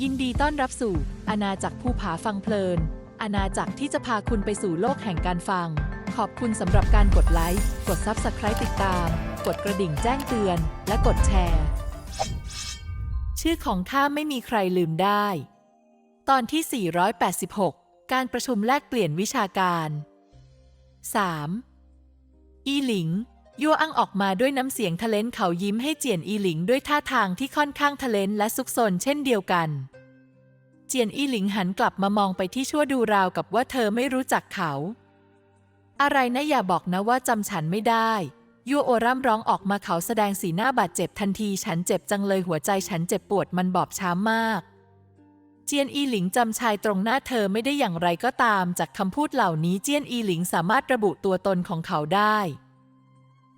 ยินดีต้อนรับสู่อาณาจักรภูผาฟังเพลิน อาณาจักรที่จะพาคุณไปสู่โลกแห่งการฟัง ขอบคุณสำหรับการกดไลค์ กด Subscribe ติดตาม กดกระดิ่งแจ้งเตือน และกดแชร์ ชื่อของข้าไม่มีใครลืมได้ ตอนที่ 486 การประชุมแลกเปลี่ยนวิชาการ 3. อีหลิง ยั่วอ้างออกมาด้วยน้ำเสียงทะเลนเขายิ้มให้เจียนอีหลิงด้วยท่าทางที่ค่อนข้างทะเลนและซุกซนเช่นเดียวกัน เจียนอีหลิงหันกลับมามองไปที่ชั่วดูราวกับว่าเธอไม่รู้จักเขา อะไรนะอย่าบอกนะว่าจำฉันไม่ได้ยั่วโอร่ำร้องออกมาเขาแสดงสีหน้าบาดเจ็บทันทีฉันเจ็บจังเลยหัวใจฉันเจ็บปวดมันบอบช้ำมาก เจียนอีหลิงจำชายตรงหน้าเธอไม่ได้อย่างไรก็ตาม จากคำพูดเหล่านี้เจียนอีหลิงสามารถระบุตัวตนของเขาได้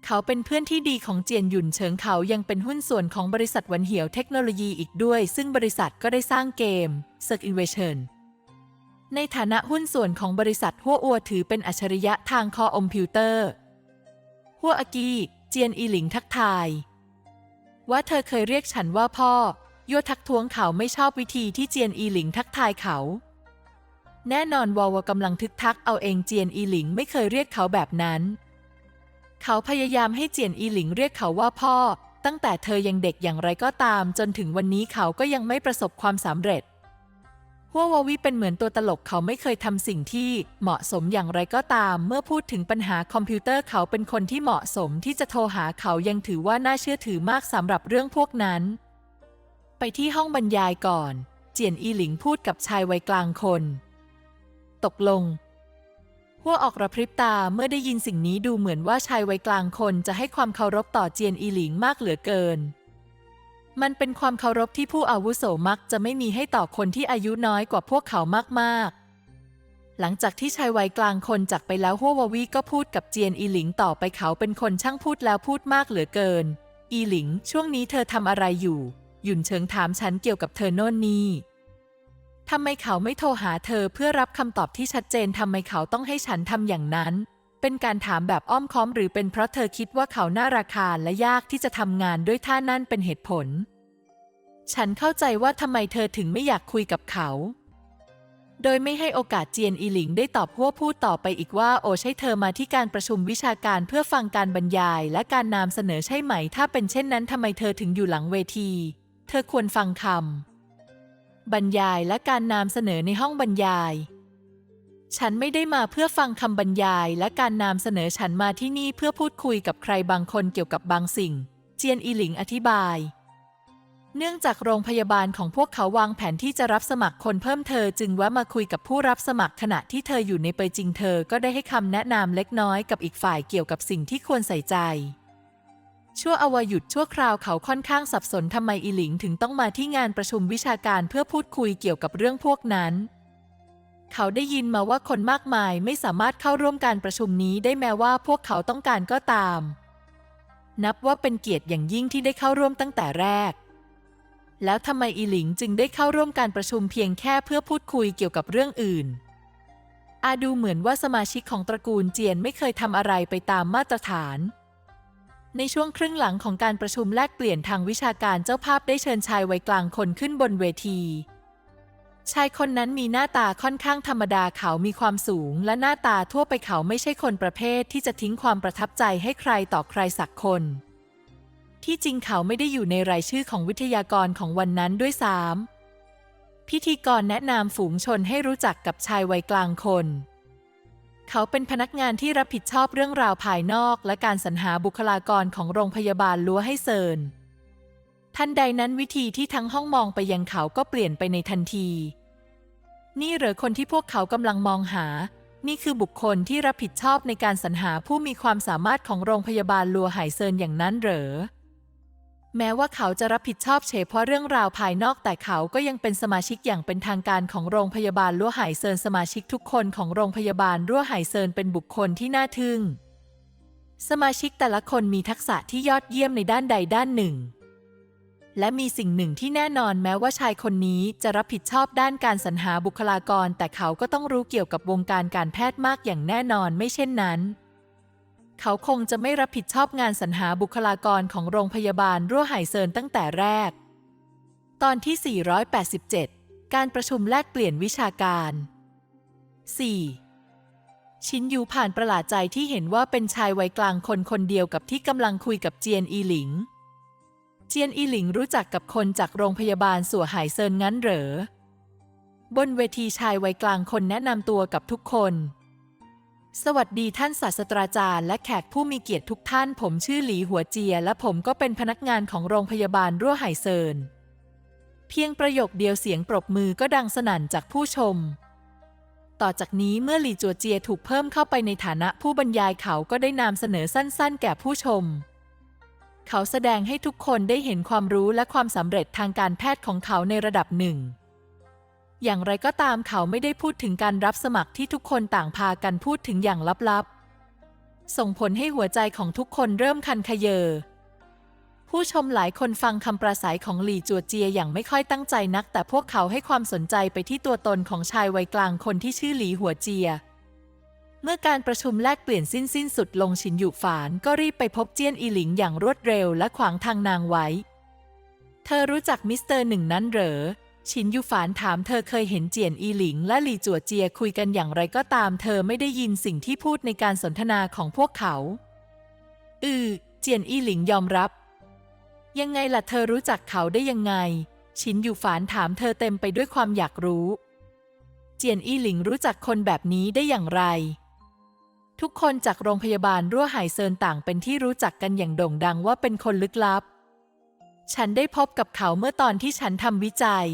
เขาเป็นเพื่อนที่ดีของเจียนหยุนเฉิงเขายังเป็นหุ้นส่วนของบริษัทวันเหียวเทคโนโลยีอีกด้วย ซึ่งบริษัทก็ได้สร้างเกม Circ Invasion ในฐานะหุ้นส่วนของบริษัทหัวอัวถือเป็นอัจฉริยะทางคออมพิวเตอร์หัวอากีเจียนอีหลิงทักทาย ว่าเธอเคยเรียกฉันว่าพ่อยั่วทักท้วงเขาไม่ชอบวิธีที่เจียนอีหลิงทักทายเขา แน่นอนวอวกำลังทึกทักเอาเองเจียนอีหลิงไม่เคยเรียกเขาแบบนั้น เขาพยายามให้เจียนอีหลิงเรียกเขาว่าพ่อ ตั้งแต่เธอยังเด็กอย่างไรก็ตาม จนถึงวันนี้เขาก็ยังไม่ประสบความสำเร็จหัววาวิเป็นเหมือนตัวตลกเขาไม่เคยทำสิ่งที่เหมาะสมอย่างไรก็ตาม เมื่อพูดถึงปัญหาคอมพิวเตอร์เขาเป็นคนที่เหมาะสมที่จะโทรหาเขายังถือว่าน่าเชื่อถือมากสำหรับเรื่องพวกนั้น ไปที่ห้องบรรยายก่อน เจียนอีหลิงพูดกับชายวัยกลางคน ตกลง หัวออกระพริบตาเมื่อได้ยินสิ่งนี้ดูเหมือนว่าชายวัยกลางคนจะให้ความเคารพต่อเจียนอีหลิงมากเหลือเกิน มันเป็นความเคารพที่ผู้อาวุโสมักจะไม่มีให้ต่อคนที่อายุน้อยกว่าพวกเขามากๆ หลังจากที่ชายวัยกลางคนจากไปแล้วหัววาวีก็พูดกับเจียนอีหลิงต่อไปเขาเป็นคนช่างพูดแล้วพูดมากเหลือเกิน อีหลิงช่วงนี้เธอทำอะไรอยู่ หยุนเฉิงถามฉันเกี่ยวกับเธอโน่นนี่ ทำไมเขาไม่โทรหาเธอเพื่อรับคำตอบที่ชัดเจนทำไมเขาต้องให้ฉันทำอย่างนั้น เป็นการถามแบบอ้อมค้อมหรือเป็นเพราะเธอคิดว่าเขาน่าราคาญและยากที่จะทำงานด้วยท่านั่นเป็นเหตุผล ฉันเข้าใจว่าทำไมเธอถึงไม่อยากคุยกับเขา โดยไม่ให้โอกาสเจียนอีหลิงได้ตอบหัวพูดต่อไปอีกว่า โอใช่เธอมาที่การประชุมวิชาการเพื่อฟังการบรรยาย และการนำเสนอใช่ไหม ถ้าเป็นเช่นนั้นทำไมเธอถึงอยู่หลังเวที เธอควรฟังคำ บรรยายและการนำเสนอในห้องบรรยาย ฉันไม่ได้มาเพื่อฟังคำบรรยายและการนำเสนอฉันมาที่นี่เพื่อพูดคุยกับใครบางคนเกี่ยวกับบางสิ่ง เจียนอีหลิงอธิบาย เนื่องจากโรงพยาบาลของพวกเขาวางแผนที่จะรับสมัครคนเพิ่มเธอจึงแวะมาคุยกับผู้รับสมัครขณะที่เธออยู่ในเปยจริงเธอก็ได้ให้คำแนะนำเล็กน้อยกับอีกฝ่ายเกี่ยวกับสิ่งที่ควรใส่ใจ ชั่วอวาหยุดชั่วคราวเขาค่อนข้างสับสนทำไมอีหลิงถึงต้องมาที่งานประชุมวิชาการเพื่อพูดคุยเกี่ยวกับเรื่องพวกนั้น เขาได้ยินมาว่าคนมากมายไม่สามารถเข้าร่วมการประชุมนี้ได้แม้ว่าพวกเขาต้องการก็ตาม นับว่าเป็นเกียรติอย่างยิ่งที่ได้เข้าร่วมตั้งแต่แรก แล้วทำไมอีหลิงจึงได้เข้าร่วมการประชุมเพียงแค่เพื่อพูดคุยเกี่ยวกับเรื่องอื่น อาดูเหมือนว่าสมาชิกของตระกูลเจียนไม่เคยทำอะไรไปตามมาตรฐาน ในช่วงครึ่งหลังของการประชุมแลกเปลี่ยนทางวิชาการเจ้าภาพได้เชิญชายวัยกลางคนขึ้นบนเวที ชายคนนั้นมีหน้าตาค่อนข้างธรรมดาเขามีความสูง และหน้าตาทั่วไปเขาไม่ใช่คนประเภทที่จะทิ้งความประทับใจให้ใครต่อใครสักคน ที่จริงเขาไม่ได้อยู่ในรายชื่อของวิทยากรของวันนั้นด้วยซ้ำพิธีกรแนะนำฝูงชนให้รู้จักกับชายวัยกลางคน เขาเป็นพนักงานที่รับผิดชอบเรื่องราวภายนอก และการสรรหาบุคลากรของโรงพยาบาลลัวให้เซินทันใดนั้นวิธีที่ทั้งห้องมองไปยังเขาก็เปลี่ยนไปในทันที นี่เหรอคนที่พวกเขากำลังมองหา นี่คือบุคคลที่รับผิดชอบในการสรรหาผู้มีความสามารถของโรงพยาบาลลัวไหเซินอย่างนั้นเหรอ แม้ว่าเขาจะรับผิดชอบเฉพาะเรื่องราวภายนอกแต่เขาก็ยังเป็นสมาชิกอย่างเป็นทางการของโรงพยาบาลลั่วไหเซินสมาชิกทุกคนของโรงพยาบาลรั่วไหเซินเป็นบุคคลที่น่าทึ่ง สมาชิกแต่ละคนมีทักษะที่ยอดเยี่ยมในด้านใดด้านหนึ่ง และมีสิ่งหนึ่งที่แน่นอนแม้ว่าชายคนนี้จะรับผิดชอบด้านการสรรหาบุคลากร แต่เขาก็ต้องรู้เกี่ยวกับวงการการแพทย์มากอย่างแน่นอนไม่เช่นนั้น เขาคงจะไม่รับผิดชอบงานสรรหาบุคลากรของโรงพยาบาลรั่วไหเซินตั้งแต่แรก ตอนที่ 487 การประชุมแลกเปลี่ยนวิชาการ 4. ชินยูผ่านประหลาดใจที่เห็นว่าเป็นชายวัยกลางคนคนเดียวกับที่กำลังคุยกับเจียนอีหลิง เจียนอีหลิงรู้จักกับคนจากโรงพยาบาลสัวหายเซินงั้นเหรอ บนเวทีชายวัยกลางคนแนะนำตัวกับทุกคน สวัสดีท่านศาสตราจารย์และแขกผู้มีเกียรติทุกท่าน ผมชื่อหลีหัวเจีย และผมก็เป็นพนักงานของโรงพยาบาลรั่วไหเซิน เพียงประโยคเดียวเสียงปรบมือก็ดังสนั่นจากผู้ชม ต่อจากนี้เมื่อหลีจัวเจียถูกเพิ่มเข้าไปในฐานะผู้บรรยายเขาก็ได้นำเสนอสั้นๆ แก่ผู้ชม เขาแสดงให้ทุกคนได้เห็นความรู้และความสำเร็จทางการแพทย์ของเขาในระดับหนึ่ง อย่างไรก็ตามเขาไม่ได้พูดถึงการรับสมัครที่ทุกคนต่างพากันพูดถึงอย่างลับๆ ส่งผลให้หัวใจของทุกคนเริ่มคันขยเยอ ผู้ชมหลายคนฟังคำปราศัยของหลี่จัวเจียอย่างไม่ค่อยตั้งใจนัก แต่พวกเขาให้ความสนใจไปที่ตัวตนของชายวัยกลางคนที่ชื่อหลีหัวเจีย เมื่อการประชุมแลกเปลี่ยนสิ้นสิ้นสุดลงชินหยูฝาน ก็รีบไปพบเจี้ยนอีหลิงอย่างรวดเร็วและขวางทางนางไว้ เธอรู้จักมิสเตอร์หนึ่งนั้นเหรอ ชินยูฝานถามเธอเคยเห็นเจียนอีหลิงและหลี่จัวเจียคุยกันอย่างไรก็ตามเธอไม่ได้ยินสิ่งที่พูดในการสนทนาของพวกเขา อือ เจียนอีหลิงยอมรับ ยังไงล่ะเธอรู้จักเขาได้ยังไงชินยูฝานถามเธอเต็มไปด้วยความอยากรู้ เจียนอีหลิงรู้จักคนแบบนี้ได้อย่างไร ทุกคนจากโรงพยาบาลรั่วไหเซินต่างเป็นที่รู้จักกันอย่างโด่งดังว่าเป็นคนลึกลับ ฉันได้พบกับเขาเมื่อตอนที่ฉันทำวิจัย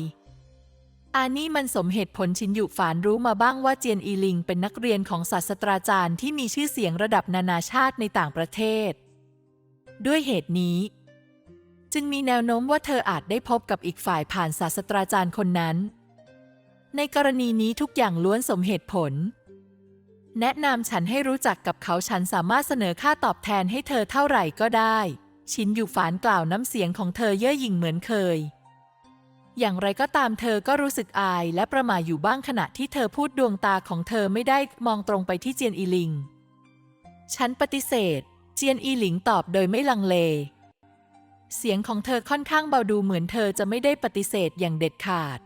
อานี่มันสมเหตุผลชินหยุฝานรู้มาบ้างว่าเจียนอีลิงเป็นนักเรียนของศาสตราจารย์ที่มีชื่อเสียงระดับนานาชาติในต่างประเทศ ด้วยเหตุนี้ จึงมีแนวโน้มว่าเธออาจได้พบกับอีกฝ่ายผ่านศาสตราจารย์คนนั้น ในกรณีนี้ทุกอย่างล้วนสมเหตุผล แนะนำฉันให้รู้จักกับเขาฉันสามารถเสนอค่าตอบแทนให้เธอเท่าไหร่ก็ได้ ชินอยู่ฝานกล่าวน้ำเสียงของเธอเย่อหยิ่งเหมือนเคย อย่างไรก็ตามเธอก็รู้สึกอายและประหม่าอยู่บ้างขณะที่เธอพูดดวงตาของเธอไม่ได้มองตรงไปที่เจียนอีหลิง ฉันปฏิเสธ เจียนอีหลิงตอบโดยไม่ลังเล เสียงของเธอค่อนข้างเบาดูเหมือนเธอจะไม่ได้ปฏิเสธอย่างเด็ดขาด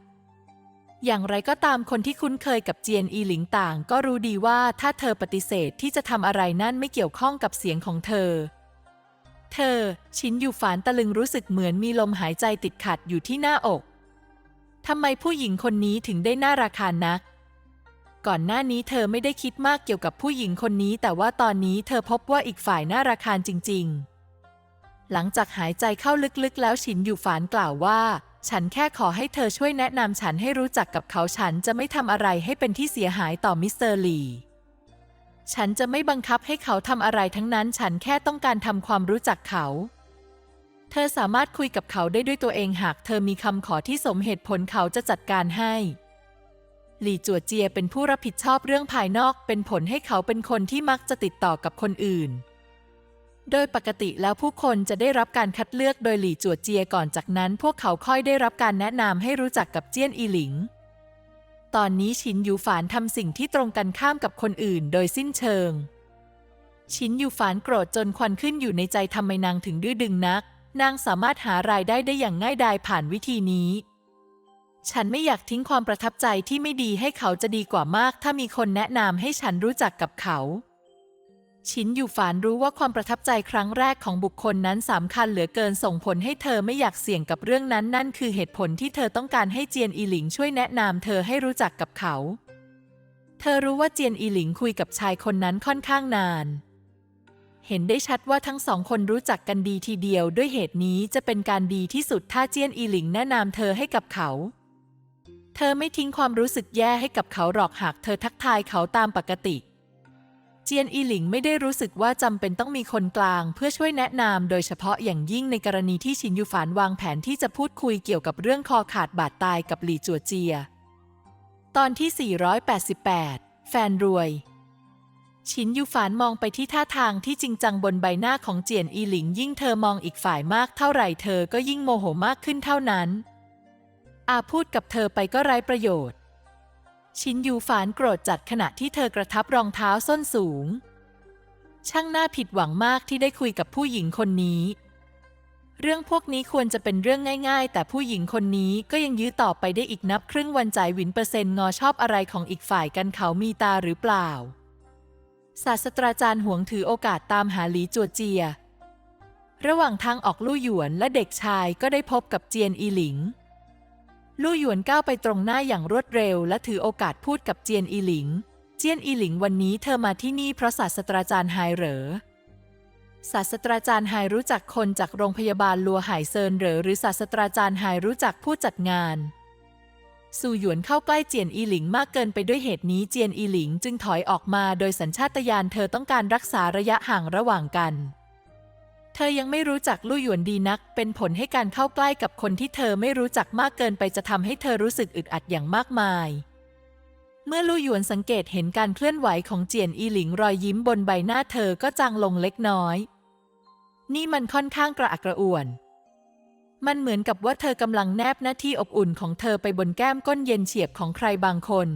อย่างไรก็ตามคนที่คุ้นเคยกับเจียนอีหลิงต่าง ก็รู้ดีว่าถ้าเธอปฏิเสธที่จะทำอะไรนั่นไม่เกี่ยวข้องกับเสียงของเธอเธอ ชินอยู่ฝานตะลึงรู้สึกเหมือนมีลมหายใจติดขัดอยู่ที่หน้าอก ทำไมผู้หญิงคนนี้ถึงได้น่าราคานัก ก่อนหน้านี้เธอไม่ได้คิดมากเกี่ยวกับผู้หญิงคนนี้ แต่ว่าตอนนี้เธอพบว่าอีกฝ่ายน่าราคาจริง ๆ หลังจากหายใจเข้าลึกๆ แล้วฉินอยู่ฝานกล่าวว่า ฉันแค่ขอให้เธอช่วยแนะนำฉันให้รู้จักกับเขาฉันจะไม่ทำอะไรให้เป็นที่เสียหายต่อมิสเตอร์ลีฉันจะไม่บังคับให้เขาทำอะไรทั้งนั้น ฉันแค่ต้องการทำความรู้จักเขา เธอสามารถคุยกับเขาได้ด้วยตัวเองหากเธอมีคำขอที่สมเหตุผลเขาจะจัดการให้ หลี่จัวเจียเป็นผู้รับผิดชอบเรื่องภายนอกเป็นผลให้เขาเป็นคนที่มักจะติดต่อกับคนอื่น โดยปกติแล้วผู้คนจะได้รับการคัดเลือกโดยหลี่จัวเจียก่อนจากนั้น พวกเขาค่อยได้รับการแนะนำให้รู้จักกับเจี้ยนอีหลิง ตอนนี้ชินยูฝานทำสิ่งที่ตรงกันข้ามกับคนอื่น โดยสิ้นเชิง ชินยูฝานโกรธจนควันขึ้นอยู่ในใจทำไมนางถึงดื้อดึงนัก นางสามารถหารายได้ได้อย่างง่ายดายผ่านวิธีนี้ ฉันไม่อยากทิ้งความประทับใจที่ไม่ดีให้เขาจะดีกว่ามาก ถ้ามีคนแนะนำให้ฉันรู้จักกับเขา ชินอยู่ฝานรู้ว่าความประทับใจครั้งแรกของบุคคลนั้นสำคัญเหลือเกินส่งผลให้เธอไม่อยากเสี่ยงกับเรื่องนั้นนั่นคือเหตุผลที่เธอต้องการให้เจียนอีหลิงช่วยแนะนำเธอให้รู้จักกับเขา เธอรู้ว่าเจียนอีหลิงคุยกับชายคนนั้นค่อนข้างนาน เห็นได้ชัดว่าทั้งสองคนรู้จักกันดีทีเดียว ด้วยเหตุนี้จะเป็นการดีที่สุดถ้าเจียนอีหลิงแนะนำเธอให้กับเขา เธอไม่ทิ้งความรู้สึกแย่ให้กับเขาหรอกหากเธอทักทายเขาตามปกติ เจียนอีหลิงไม่ได้รู้สึกว่าจำเป็นต้องมีคนกลาง เพื่อช่วยแนะนำโดยเฉพาะอย่างยิ่งในกรณีที่ชินยูฝานวางแผนที่จะพูดคุยเกี่ยวกับเรื่องคอขาดบาดตายกับหลี่จัวเจีย ตอนที่ 488 แฟนรวย ชินยูฝานมองไปที่ท่าทางที่จริงจังบนใบหน้าของเจียนอีหลิง ยิ่งเธอมองอีกฝ่ายมากเท่าไหร่เธอก็ยิ่งโมโหมากขึ้นเท่านั้น อาพูดกับเธอไปก็ไร้ประโยชน์ ชินยูฝานโกรธจัดขณะที่เธอกระทับรองเท้าส้นสูง ช่างน่าผิดหวังมากที่ได้คุยกับผู้หญิงคนนี้ เรื่องพวกนี้ควรจะเป็นเรื่องง่าย ๆ แต่ผู้หญิงคนนี้ก็ยังยื้อต่อไปได้อีกนับครึ่งวันจ่ายหวินเปอร์เซ็นต์งอชอบอะไรของอีกฝ่ายกันเขามีตาหรือเปล่า ศาสตราจารย์หวงถือโอกาสตามหาหลีจัวเจีย ระหว่างทางออกลู่หยวนและเด็กชายก็ได้พบกับเจียนอีหลิง ลู่หยวนก้าวไปตรงหน้าอย่างรวดเร็ว และถือโอกาสพูดกับเจียนอีหลิง เจียนอีหลิงวันนี้เธอมาที่นี่เพราะศาสตราจารย์ไฮเหรอ ศาสตราจารย์ไฮรู้จักคนจากโรงพยาบาลลัวไห่เซินเหรอหรือศาสตราจารย์ไฮรู้จักผู้จัดงาน สู่หยวนเข้าใกล้เจียนอีหลิงมากเกินไปด้วยเหตุนี้เจียนอีหลิงจึงถอยออกมาโดยสัญชาตญาณเธอต้องการรักษาระยะห่างระหว่างกัน เธอยังไม่รู้จักลู่หยวนดีนัก เป็นผลให้การเข้าใกล้กับคนที่เธอไม่รู้จักมากเกินไปจะทำให้เธอรู้สึกอึดอัดอย่างมากมาย เมื่อลู่หยวนสังเกตเห็นการเคลื่อนไหวของเจียนอีหลิงรอยยิ้มบนใบหน้าเธอก็จางลงเล็กน้อย นี่มันค่อนข้างกระอักกระอ่วน มันเหมือนกับว่าเธอกำลังแนบหน้าที่อบอุ่นของเธอไปบนแก้มก้นเย็นเฉียบของใครบางคน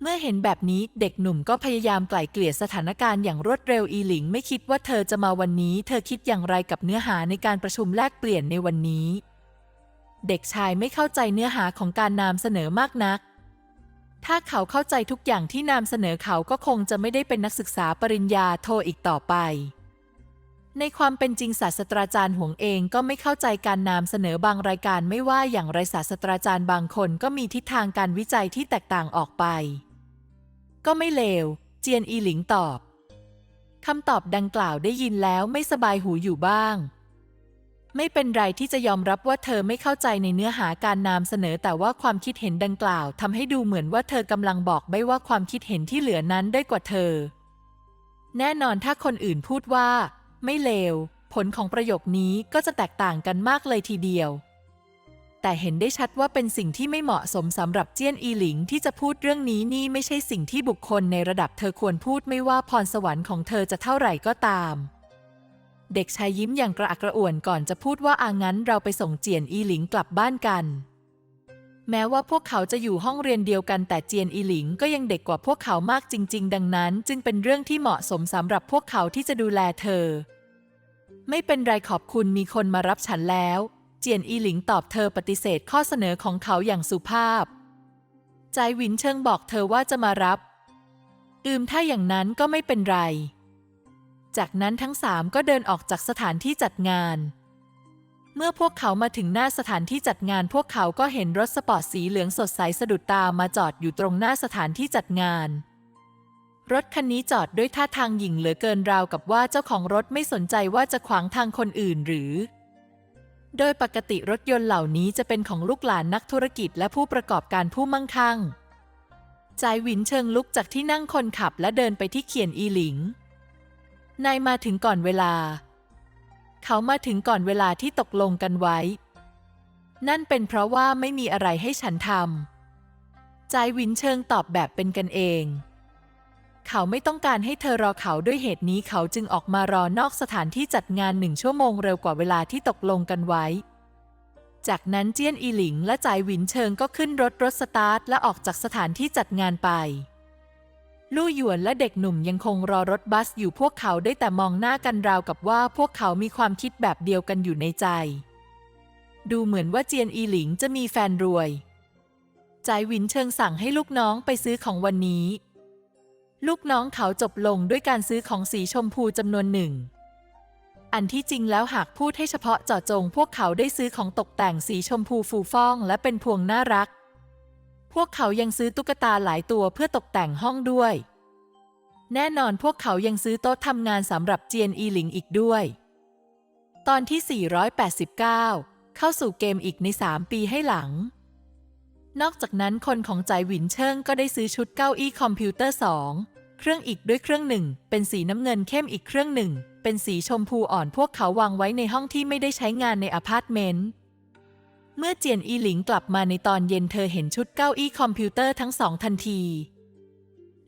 เมื่อเห็นแบบนี้เด็กหนุ่มก็พยายามไกล่เกลี่ยสถานการณ์อย่างรวดเร็วอีหลิง ไม่คิดว่าเธอจะมาวันนี้ เธอคิดอย่างไรกับเนื้อหาในการประชุมแลกเปลี่ยนในวันนี้ เด็กชายไม่เข้าใจเนื้อหาของการนำเสนอมากนัก ถ้าเขาเข้าใจทุกอย่างที่นำเสนอเขาก็คงจะไม่ได้เป็นนักศึกษาปริญญาโทอีกต่อไป ในความเป็นจริงศาสตราจารย์หวงเองก็ไม่เข้าใจการนำเสนอบางรายการไม่ว่าอย่างไรศาสตราจารย์บางคนก็มีทิศทางการวิจัยที่แตกต่างออกไป ก็ไม่เลว เจียนอีหลิงตอบคำตอบดังกล่าวได้ยินแล้วไม่สบายหูอยู่บ้าง ไม่เป็นไรที่จะยอมรับว่าเธอไม่เข้าใจในเนื้อหาการนำเสนอแต่ว่าความคิดเห็นดังกล่าวทำให้ดูเหมือนว่าเธอกำลังบอกไม่ว่าความคิดเห็นที่เหลือนั้นได้กว่าเธอ แน่นอนถ้าคนอื่นพูดว่า ไม่เลว ผลของประโยคนี้ก็จะแตกต่างกันมากเลยทีเดียว แต่เห็นได้ชัดว่าเป็นสิ่งที่ไม่เหมาะสมสำหรับเจี้ยนอีหลิงที่จะพูดเรื่องนี้นี่ไม่ใช่สิ่งที่บุคคลในระดับเธอควรพูดไม่ว่าพรสวรรค์ของเธอจะเท่าไหร่ก็ตาม เด็กชายยิ้มอย่างกระอักกระอ่วนก่อนจะพูดว่าอางั้นเราไปส่งเจียนอีหลิงกลับบ้านกันแม้ว่าพวกเขาจะอยู่ห้องเรียนเดียวกันแต่เจียนอีหลิงก็ยังเด็กกว่าพวกเขามากจริง ๆ ดังนั้น จึงเป็นเรื่องที่เหมาะสมสำหรับพวกเขาที่จะดูแลเธอ ไม่เป็นไรขอบคุณมีคนมารับฉันแล้ว เจียนอีหลิงตอบเธอปฏิเสธข้อเสนอของเขาอย่างสุภาพ ใจหวินเชิงบอกเธอว่าจะมารับ อืมถ้าอย่างนั้นก็ไม่เป็นไร จากนั้นทั้งสามก็เดินออกจากสถานที่จัดงาน เมื่อพวกเขามาถึงหน้าสถานที่จัดงานพวกเขาก็เห็นรถสปอร์ตสีเหลืองสดใสสะดุดตามาจอดอยู่ตรงหน้าสถานที่จัดงาน รถคันนี้จอดด้วยท่าทางหยิ่งเหลือเกินราวกับว่าเจ้าของรถไม่สนใจว่าจะขวางทางคนอื่นหรือ โดยปกติรถยนต์เหล่านี้จะเป็นของลูกหลานนักธุรกิจและผู้ประกอบการผู้มั่งคั่งจายหวินเชิงลุกจากที่นั่งคนขับและเดินไปที่เขียนอีหลิง นายมาถึงก่อนเวลา เขามาถึงก่อนเวลาที่ตกลงกันไว้ นั่นเป็นเพราะว่าไม่มีอะไรให้ฉันทำจายหวินเชิงตอบแบบเป็นกันเอง เขาไม่ต้องการให้เธอรอเขาด้วยเหตุนี้เขาจึงออกมารอนอกสถานที่จัดงานหนึ่งชั่วโมงเร็วกว่าเวลาที่ตกลงกันไว้ จากนั้นเจี้ยนอีหลิงและจ่ายหวินเชิงก็ขึ้นรถรถสตาร์ทและออกจากสถานที่จัดงานไป ลู่หยวนและเด็กหนุ่มยังคงรอรถบัสอยู่พวกเขาได้แต่มองหน้ากันราวกับว่าพวกเขามีความคิดแบบเดียวกันอยู่ในใจ ดูเหมือนว่าเจียนอีหลิงจะมีแฟนรวยจ่ายหวินเชิงสั่งให้ลูกน้องไปซื้อของวันนี้ ลูกน้องเขาจบลงด้วยการซื้อของสีชมพูจำนวนหนึ่ง อันที่จริงแล้วหากพูดให้เฉพาะเจาะจง พวกเขาได้ซื้อของตกแต่งสีชมพูฟูฟ่องและเป็นพวงน่ารัก พวกเขายังซื้อตุ๊กตาหลายตัวเพื่อตกแต่งห้องด้วย แน่นอนพวกเขายังซื้อโต๊ะทำงานสำหรับเจียนอีหลิงอีกด้วย ตอนที่ 489 เข้าสู่เกมอีกใน 3 ปีให้หลัง นอกจากนั้นคนของใจหวินเชิงก็ได้ซื้อชุดเก้าอี้คอมพิวเตอร์สองเครื่องอีกด้วยเครื่องหนึ่ง เป็นสีน้ำเงินเข้มอีกเครื่องหนึ่ง เป็นสีชมพูอ่อนพวกเขาวางไว้ในห้องที่ไม่ได้ใช้งานในอพาร์ตเมนต์เมื่อเจียนอีหลิงกลับมาในตอนเย็นเธอเห็นชุดเก้าอี้คอมพิวเตอร์ทั้งสองทันที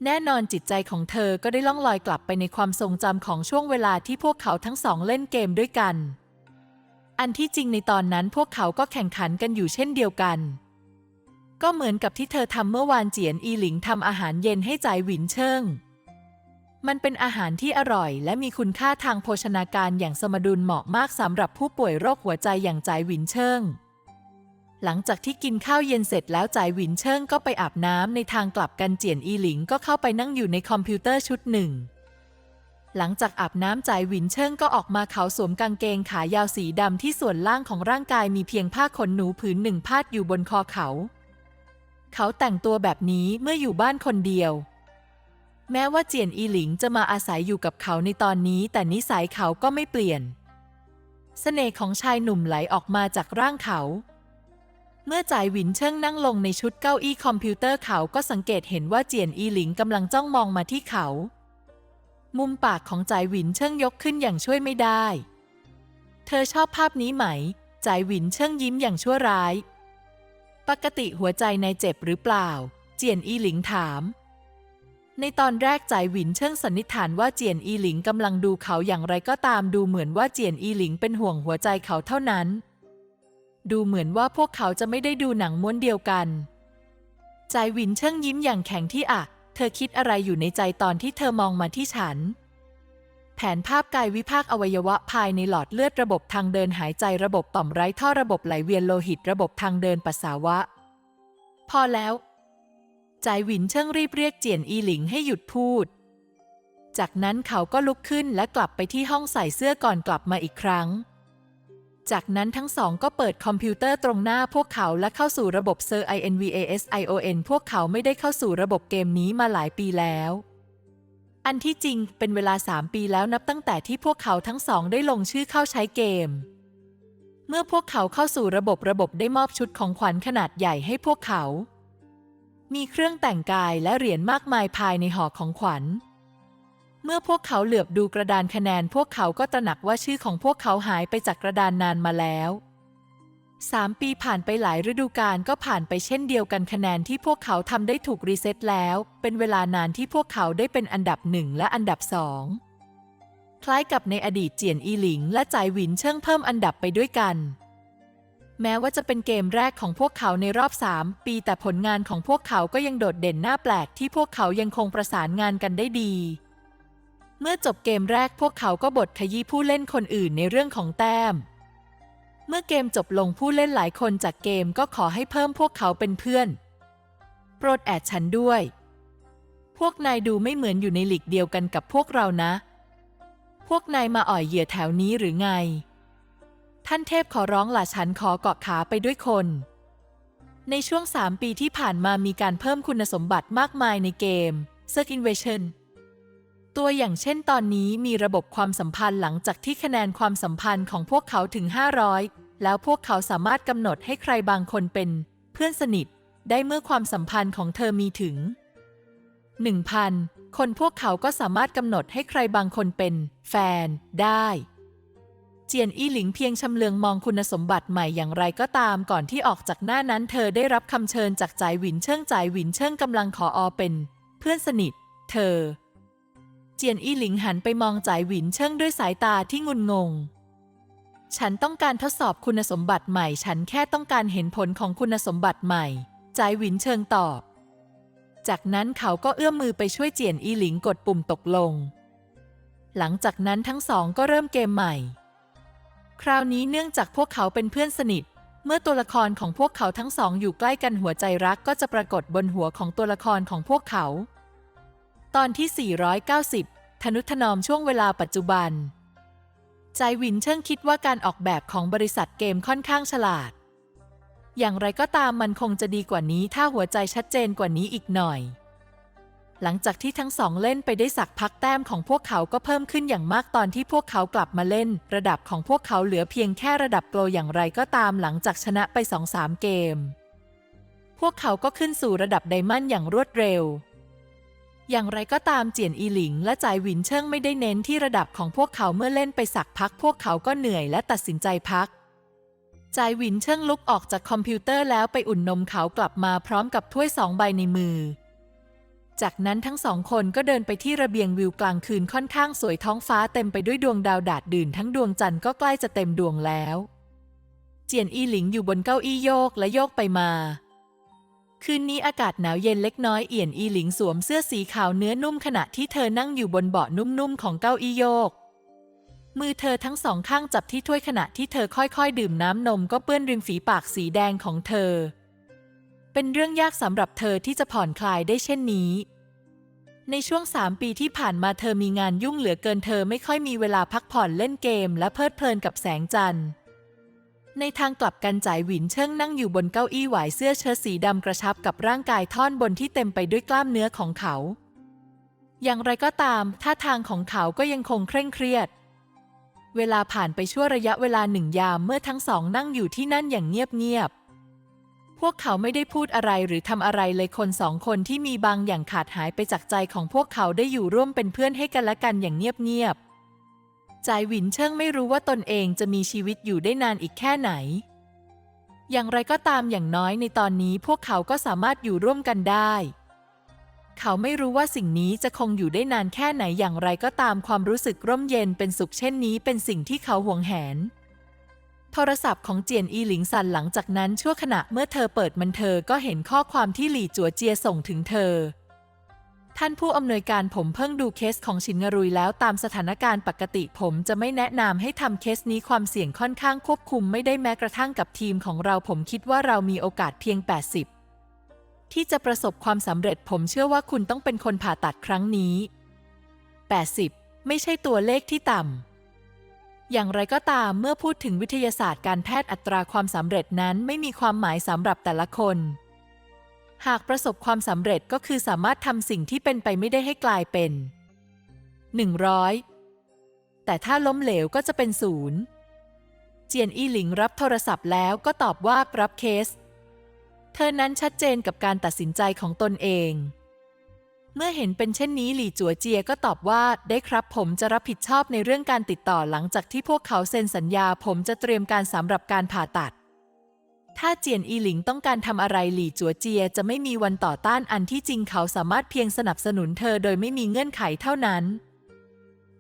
แน่นอนจิตใจของเธอก็ได้ล่องลอยกลับไปในความทรงจำของช่วงเวลาที่พวกเขาทั้งสองเล่นเกมด้วยกัน อันที่จริงในตอนนั้นพวกเขาก็แข่งขันกันอยู่เช่นเดียวกัน ก็เหมือนกับที่เธอทำเมื่อวานเจียนอีหลิงทำอาหารเย็นให้จ่ายหวินเชิง มันเป็นอาหารที่อร่อย และมีคุณค่าทางโภชนาการอย่างสมดุลเหมาะมากสำหรับผู้ป่วยโรคหัวใจอย่างจ่ายหวินเชิง หลังจากที่กินข้าวเย็นเสร็จแล้วจ่ายหวินเชิงก็ไปอาบน้ำในทางกลับกันเจียนอีหลิงก็เข้าไปนั่งอยู่ในคอมพิวเตอร์ชุดหนึ่งหลังจากอาบน้ำจ่ายหวินเชิงก็ออกมาเขาสวมกางเกงขายาวสีดำที่ส่วนล่างของร่างกายมีเพียงผ้าขนหนูผืนหนึ่งพาดอยู่บนคอเขา เขาแต่งตัวแบบนี้เมื่ออยู่บ้านคนเดียว แม้ว่าเจียนอีหลิงจะมาอาศัยอยู่กับเขาในตอนนี้ แต่นิสัยเขาก็ไม่เปลี่ยน เสน่ห์ของชายหนุ่มไหลออกมาจากร่างเขา เมื่อจ่ายหวินเชิงนั่งลงในชุดเก้าอี้คอมพิวเตอร์เขาก็สังเกตเห็นว่าเจียนอีหลิงกำลังจ้องมองมาที่เขา มุมปากของจ่ายหวินเชิงยกขึ้นอย่างช่วยไม่ได้ เธอชอบภาพนี้ไหมจ่ายหวินเชิงยิ้มอย่างชั่วร้าย ปกติหัวใจนายเจ็บหรือเปล่า เจียนอีหลิงถาม ในตอนแรกจ่ายหวินเชิงสันนิษฐานว่าเจียนอีหลิงกำลังดูเขาอย่างไรก็ตามดูเหมือนว่าเจียนอีหลิงเป็นห่วงหัวใจเขาเท่านั้น ดูเหมือนว่าพวกเขาจะไม่ได้ดูหนังม้วนเดียวกันจ่ายหวินเชิงยิ้มอย่างแข็งที่อะ เธอคิดอะไรอยู่ในใจตอนที่เธอมองมาที่ฉัน แผนภาพกายวิภาคอวัยวะภายในหลอดเลือดระบบทางเดินหายใจระบบต่อมไร้ท่อระบบไหลเวียนโลหิตระบบทางเดินปัสสาวะ พอแล้วจ่ายหวินเชิงรีบเรียกเจียนอีหลิงให้หยุดพูด จากนั้นเขาก็ลุกขึ้นและกลับไปที่ห้องใส่เสื้อก่อนกลับมาอีกครั้ง จากนั้นทั้งสองก็เปิดคอมพิวเตอร์ตรงหน้าพวกเขาและเข้าสู่ระบบ Sir INVASION พวกเขาไม่ได้เข้าสู่ระบบเกมนี้มาหลายปีแล้ว อันที่จริงเป็นเวลา 3 ปีแล้วนับตั้งแต่ที่พวกเขาทั้งสองได้ลงชื่อเข้าใช้เกม เมื่อพวกเขาเข้าสู่ระบบระบบได้มอบชุดของขวัญขนาดใหญ่ให้พวกเขา มีเครื่องแต่งกายและเหรียญมากมายภายในห่อของขวัญ เมื่อพวกเขาเหลือบดูกระดานคะแนน พวกเขาก็ตระหนักว่าชื่อของพวกเขาหายไปจากกระดานนานมาแล้ว สามปีผ่านไปหลายฤดูกาลก็ผ่านไปเช่นเดียวกันคะแนนที่พวกเขาทำได้ถูกรีเซ็ตแล้ว เป็นเวลานานที่พวกเขาได้เป็นอันดับหนึ่งและอันดับสองคล้ายกับในอดีตเจียนอีหลิง และจ่ายหวินเชิงเพิ่มอันดับไปด้วยกัน แม้ว่าจะเป็นเกมแรกของพวกเขาในรอบ 3 ปีแต่ผลงานของพวกเขาก็ยังโดดเด่นน่าแปลกที่พวกเขายังคงประสานงานกันได้ดี เมื่อจบเกมแรกพวกเขาก็บทขยี้ผู้เล่นคนอื่นในเรื่องของแต้ม เมื่อเกมจบลงผู้เล่นหลายคนจากเกมก็ขอให้เพิ่มพวกเขาเป็นเพื่อน โปรดแอดฉันด้วย พวกนายดูไม่เหมือนอยู่ในหลีกเดียวกันกับพวกเรานะ พวกนายมาอ่อยเหยื่อแถวนี้หรือไง ท่านเทพขอร้องล่ะฉันขอเกาะขาไปด้วยคน ในช่วง 3 ปีที่ผ่านมามีการเพิ่มคุณสมบัติมากมายในเกม Circ Invasion ตัวอย่างเช่นตอนนี้มีระบบความสัมพันธ์หลังจากที่คะแนนความสัมพันธ์ของพวกเขาถึง 500 แล้วพวกเขาสามารถกำหนดให้ใครบางคนเป็น เพื่อนสนิท ได้เมื่อความสัมพันธ์ของเธอมีถึง 1,000 คนพวกเขาก็สามารถกำหนดให้ใครบางคนเป็น แฟน ได้เจียนอี้หลิงเพียงชำเลืองมองคุณสมบัติใหม่อย่างไรก็ตามก่อนที่ออกจากหน้านั้น เธอได้รับคำเชิญจากจ่ายหวินเชิงจ่ายหวินเชิงกำลังขออเป็น เพื่อนสนิท เธอ เจียนอี้หลิงหันไปมองจ่ายหวินเชิงด้วยสายตาที่งุนงง ฉันต้องการทดสอบคุณสมบัติใหม่ ฉันแค่ต้องการเห็นผลของคุณสมบัติใหม่จ่ายหวินเชิงตอบ จากนั้นเขาก็เอื้อมมือไปช่วยเจียนอี้หลิงกดปุ่มตกลง หลังจากนั้นทั้งสองก็เริ่มเกมใหม่ คราวนี้เนื่องจากพวกเขาเป็นเพื่อนสนิทเมื่อตัวละครของพวกเขาทั้งสองอยู่ใกล้กันหัวใจรักก็จะปรากฏบนหัวของตัวละครของพวกเขา ตอนที่ 490ทนุถนอมช่วงเวลาปัจจุบัน ใจวินเชิงคิดว่าการออกแบบของบริษัทเกมค่อนข้างฉลาด อย่างไรก็ตามมันคงจะดีกว่านี้ถ้าหัวใจชัดเจนกว่านี้อีกหน่อย หลังจากที่ทั้งสองเล่นไปได้สักพักแต้มของพวกเขาก็เพิ่มขึ้นอย่างมากตอนที่พวกเขากลับมาเล่น ระดับของพวกเขาเหลือเพียงแค่ระดับโปรอย่างไรก็ตามหลังจากชนะไป2-3เกม พวกเขาก็ขึ้นสู่ระดับไดมอนด์อย่างรวดเร็ว อย่างไรก็ตามเจียนอีหลิงและจ่ายหวินเชิงไม่ได้เน้นที่ระดับของพวกเขาเมื่อเล่นไปสักพักพวกเขาก็เหนื่อยและตัดสินใจพักจ่ายหวินเชิงลุกออกจากคอมพิวเตอร์แล้วไปอุ่นนมเขากลับมาพร้อมกับถ้วยสองใบในมือ จากนั้นทั้งสองคนก็เดินไปที่ระเบียงวิวกลางคืนค่อนข้างสวยท้องฟ้าเต็มไปด้วยดวงดาวดาดดื่นทั้งดวงจันทร์ก็ใกล้จะเต็มดวงแล้ว เจียนอีหลิงอยู่บนเก้าอี้โยกและโยกไปมา คืนนี้อากาศหนาวเย็นเล็กน้อยเอี่ยนอีหลิงสวมเสื้อสีขาวเนื้อนุ่มขณะที่เธอนั่งอยู่บนเบาะนุ่มๆของเก้าอี้โยก มือเธอทั้งสองข้างจับที่ถ้วยขณะที่เธอค่อยๆ ดื่มน้ำนมก็เปื้อนริมฝีปากสีแดงของเธอ เป็นเรื่องยากสำหรับเธอที่จะผ่อนคลายได้เช่นนี้ ในช่วงสามปีที่ผ่านมาเธอมีงานยุ่งเหลือเกินเธอไม่ค่อยมีเวลาพักผ่อนเล่นเกม และเพลิดเพลินกับแสงจันทร์ ในทางกลับกันจ่ายหวินเชิงนั่งอยู่บนเก้าอี้หวายเสื้อเชิ้ตสีดำกระชับกับร่างกายท่อนบนที่เต็มไปด้วยกล้ามเนื้อของเขา อย่างไรก็ตาม ท่าทางของเขาก็ยังคงเคร่งเครียด เวลาผ่านไปชั่วระยะเวลาหนึ่งยามเมื่อทั้งสองนั่งอยู่ที่นั่นอย่างเงียบๆพวกเขาไม่ได้พูดอะไรหรือทำอะไรเลยคนสองคนที่มีบางอย่างขาดหายไปจากใจของพวกเขาได้อยู่ร่วมเป็นเพื่อนให้กันและกันอย่างเงียบๆ จายหวินเชิงไม่รู้ว่าตนเองจะมีชีวิตอยู่ได้นานอีกแค่ไหน อย่างไรก็ตามอย่างน้อยในตอนนี้พวกเขาก็สามารถอยู่ร่วมกันได้ เขาไม่รู้ว่าสิ่งนี้จะคงอยู่ได้นานแค่ไหนอย่างไรก็ตามความรู้สึกร่มเย็นเป็นสุขเช่นนี้เป็นสิ่งที่เขาหวงแหน โทรศัพท์ของเจียนอีหลิงสันหลังจากนั้นชั่วขณะเมื่อเธอเปิดมันเธอก็เห็นข้อความที่หลี่จัวเจียส่งถึงเธอ ท่านผู้อำนวยการผมเพิ่งดูเคสของชินงรุยแล้วตามสถานการณ์ปกติผมจะไม่แนะนำให้ทำเคสนี้ความเสี่ยงค่อนข้างควบคุมไม่ได้แม้กระทั่งกับทีมของเราผมคิดว่าเรามีโอกาสเพียง 80 ที่จะประสบความสำเร็จผมเชื่อว่าคุณต้องเป็นคนผ่าตัดครั้งนี้ 80 ไม่ใช่ตัวเลขที่ต่ำอย่างไรก็ตามเมื่อพูดถึงวิทยาศาสตร์การแพทย์อัตราความสำเร็จนั้นไม่มีความหมายสำหรับแต่ละคน หากประสบความสำเร็จก็คือสามารถทำสิ่งที่เป็นไปไม่ได้ให้กลายเป็น 100 แต่ถ้าล้มเหลวก็จะเป็นศูนย์เจียนอีหลิงรับโทรศัพท์แล้วก็ตอบว่ารับเคส เธอนั้นชัดเจนกับการตัดสินใจของตนเอง เมื่อเห็นเป็นเช่นนี้หลี่จัวเจียก็ตอบว่าได้ครับผมจะรับผิดชอบในเรื่องการติดต่อหลังจากที่พวกเขาเซ็นสัญญาผมจะเตรียมการสำหรับการผ่าตัด ถ้าเจียนอีหลิงต้องการทำอะไรหลี่จัวเจียจะไม่มีวันต่อต้านอันที่จริงเขาสามารถเพียงสนับสนุนเธอโดยไม่มีเงื่อนไขเท่านั้น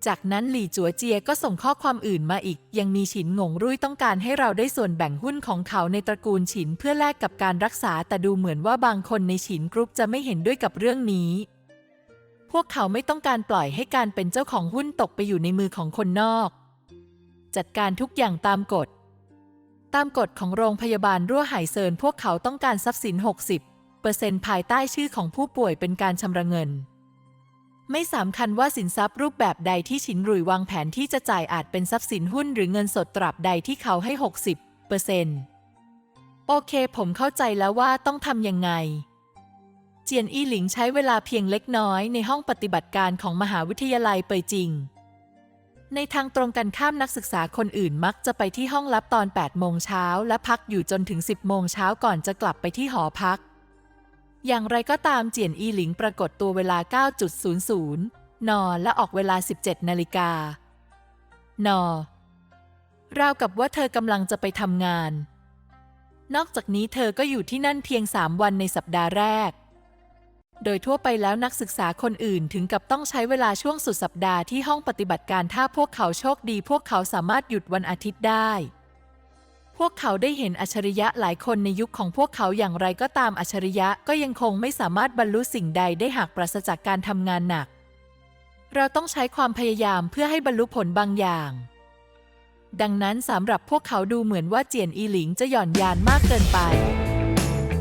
จากนั้นหลี่จัวเจียก็ส่งข้อความอื่นมาอีก ยังมีฉินหงงรุ่ยต้องการให้เราได้ส่วนแบ่งหุ้นของเขาในตระกูลฉินเพื่อแลกกับการรักษาแต่ดูเหมือนว่าบางคนในฉินกรุ๊ปจะไม่เห็นด้วยกับเรื่องนี้ พวกเขาไม่ต้องการปล่อยให้การเป็นเจ้าของหุ้นตกไปอยู่ในมือของคนนอก จัดการทุกอย่างตามกฎ ตามกฎของโรงพยาบาลรั่วไหเซินพวกเขาต้องการทรัพย์สิน 60เปอร์เซ็นต์ภายใต้ชื่อของผู้ป่วยเป็นการชำระเงิน ไม่สำคัญว่าสินทรัพย์รูปแบบใดที่ฉินหรุยวางแผนที่จะจ่ายอาจเป็นทรัพย์สินหุ้นหรือเงินสดตราบใดที่เขาให้ 60เปอร์เซ็นต์โอเค ผมเข้าใจแล้วว่าต้องทำยังไง เจียนอี้หลิงใช้เวลาเพียงเล็กน้อยในห้องปฏิบัติการของมหาวิทยาลัยเปยจิง ในทางตรงกันข้ามนักศึกษาคนอื่นมักจะไปที่ห้องลับตอน 8 โมงเช้า และพักอยู่จนถึง 10 โมงเช้าก่อนจะกลับไปที่หอพัก อย่างไรก็ตามเจียนอีหลิงปรากฏตัวเวลา 9.00 น และออกเวลา 17 นาฬิกา น ราวกับว่าเธอกำลังจะไปทำงาน นอกจากนี้เธอก็อยู่ที่นั่นเพียง 3 วันในสัปดาห์แรก โดยทั่วไปแล้วนักศึกษาคนอื่นถึงกับต้องใช้เวลาช่วงสุดสัปดาห์ที่ห้องปฏิบัติการถ้าพวกเขาโชคดี พวกเขาสามารถหยุดวันอาทิตย์ได้ พวกเขาได้เห็นอัจฉริยะหลายคนในยุคของพวกเขาอย่างไรก็ตามอัจฉริยะก็ยังคงไม่สามารถบรรลุสิ่งใดได้หากปราศจากการทำงานหนัก เราต้องใช้ความพยายามเพื่อให้บรรลุผลบางอย่าง ดังนั้นสำหรับพวกเขาดูเหมือนว่าเจียนอีหลิงจะหย่อนยานมากเกินไป